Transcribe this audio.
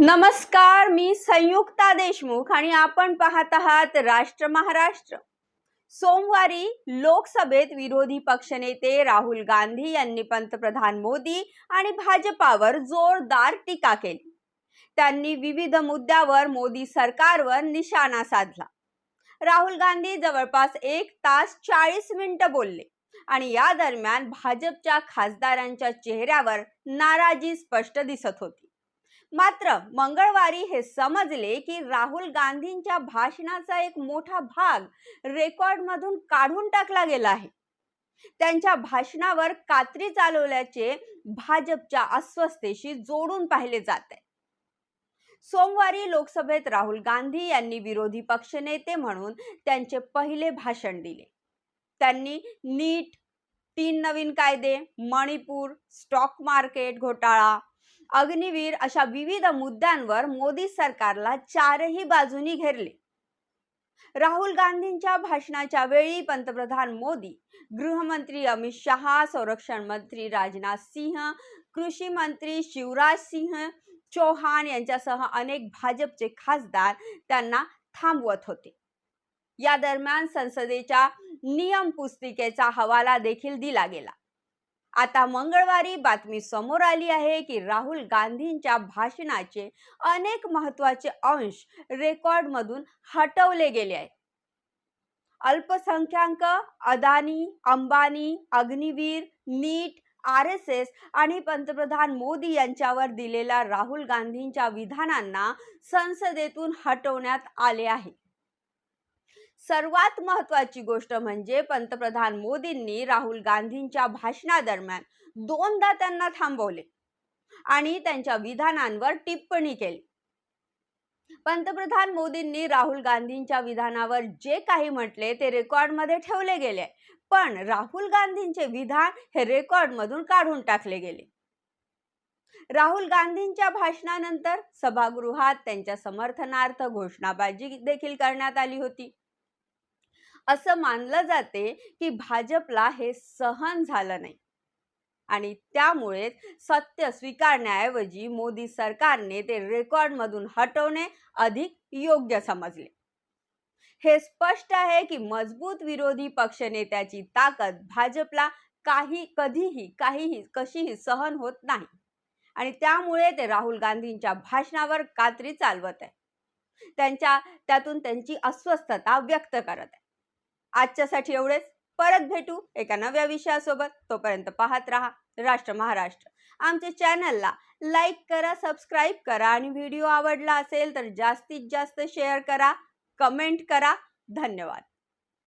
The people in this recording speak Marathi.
नमस्कार मी संयुक्ता देशमुख आणि आपण पाहत आहात राष्ट्र महाराष्ट्र. सोमवारी लोकसभेत विरोधी पक्षनेते राहुल गांधी यांनी पंतप्रधान मोदी आणि भाजपावर जोरदार टीका केली. त्यांनी विविध मुद्द्यावर मोदी सरकारवर निशाणा साधला. राहुल गांधी जवळपास एक तास चाळीस मिनिटं बोलले आणि या दरम्यान भाजपच्या खासदारांच्या चेहऱ्यावर नाराजी स्पष्ट दिसत होती. मात्र मंगळवारी हे समजले की राहुल गांधींच्या भाषणाचा एक मोठा भाग रेकॉर्डमधून काढून टाकला गेला आहे. त्यांच्या भाषणावर कात्री चालवल्याचे भाजपच्या अस्वस्थतेशी जोडून पाहिले जात. आहे सोमवारी लोकसभेत राहुल गांधी यांनी विरोधी पक्षनेते म्हणून त्यांचे पहिले भाषण दिले. त्यांनी नीट तीन नवीन कायदे मणिपूर स्टॉक मार्केट घोटाळा अग्निवीर अशा विविध मुद्द्यांवर मोदी सरकारला चारही बाजूनी घेरले. राहुल गांधींच्या भाषणाच्या वेळी पंतप्रधान मोदी गृहमंत्री अमित शहा संरक्षण मंत्री राजनाथ सिंह कृषी मंत्री शिवराज सिंह चौहान यांच्यासह अनेक भाजपचे खासदार त्यांना थांबवत होते. या दरम्यान संसदेच्या नियम पुस्तिकेचा हवाला देखील दिला गेला. आता मंगळवारी बातमी समोर आली आहे की राहुल गांधींच्या भाषणाचे अनेक महत्त्वाचे अंश रेकॉर्डमधून हटवले गेले आहेत. अल्पसंख्याक Adani Ambani Agniveer NEET R S S आणि पंतप्रधान मोदी यांच्यावर दिलेल्या राहुल गांधींच्या विधानांना संसदेतून हटवण्यात आले आहे. सर्वात महत्वाची गोष्ट म्हणजे पंतप्रधान मोदींनी राहुल गांधींच्या भाषणादरम्यान दोनदा त्यांना थांबवले आणि त्यांच्या विधानांवर टिप्पणी केली. पंतप्रधान मोदींनी राहुल गांधींच्या विधानावर जे काही म्हटले ते रेकॉर्डमध्ये ठेवले गेले पण राहुल गांधींचे विधान हे रेकॉर्ड मधून काढून टाकले गेले. राहुल गांधींच्या भाषणानंतर सभागृहात त्यांच्या समर्थनार्थ घोषणाबाजी देखील करण्यात आली होती. असं मानलं जाते की भाजपला हे सहन झालं नाही. आणि त्यामुळे सत्य स्वीकारण्याऐवजी मोदी सरकारने ते रेकॉर्डमधून हटवणे अधिक योग्य समजले. हे स्पष्ट आहे की मजबूत विरोधी पक्षनेत्याची ताकद भाजपला काही कधीही काहीही कशीही सहन होत नाही. आणि त्यामुळे ते राहुल गांधींच्या भाषणावर कात्री चालवत आहे. त्यांच्या त्यातून त्यांची अस्वस्थता व्यक्त करत आहे. आजच्यासाठी एवढेच. परत भेटू एका नव्या विषयासोबत. तोपर्यंत पाहत राहा राष्ट्र महाराष्ट्र. आमच्या चॅनलला लाईक करा सबस्क्राईब करा आणि व्हिडिओ आवडला असेल तर जास्तीत जास्त शेअर करा कमेंट करा. धन्यवाद.